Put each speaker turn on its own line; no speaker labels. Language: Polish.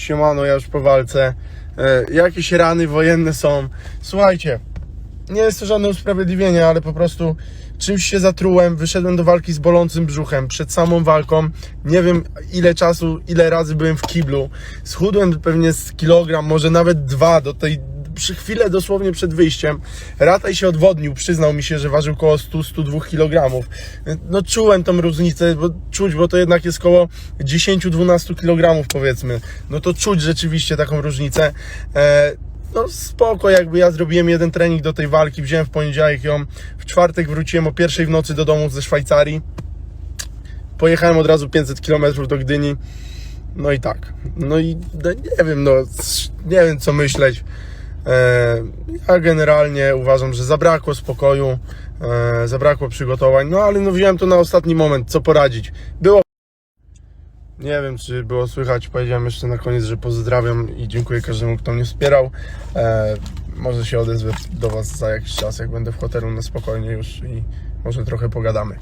siemano, ja już po walce. E, jakieś rany wojenne są. Słuchajcie, nie jest to żadne usprawiedliwienie, ale po prostu czymś się zatrułem, wyszedłem do walki z bolącym brzuchem przed samą walką. Nie wiem ile czasu, ile razy byłem w kiblu. Schudłem pewnie z kilogram, może nawet dwa do tej przy chwilę dosłownie przed wyjściem. Rataj się odwodnił, przyznał mi się, że ważył około 100-102 kg. No czułem tą różnicę, bo czuć, bo to jednak jest około 10-12 kg powiedzmy. No to czuć rzeczywiście taką różnicę. E, no spoko, jakby ja zrobiłem jeden trening do tej walki, wziąłem w poniedziałek ją, w czwartek wróciłem o pierwszej w nocy do domu ze Szwajcarii. Pojechałem od razu 500 km do Gdyni. No i tak. No i no, nie wiem, no nie wiem co myśleć. E, ja generalnie uważam, że zabrakło spokoju, e, zabrakło przygotowań, no ale no wziąłem to na ostatni moment, co poradzić. Było nie wiem, czy było słychać. Powiedziałem jeszcze na koniec, że pozdrawiam i dziękuję każdemu, kto mnie wspierał. E, może się odezwę do Was za jakiś czas, jak będę w hotelu na spokojnie już i może trochę pogadamy.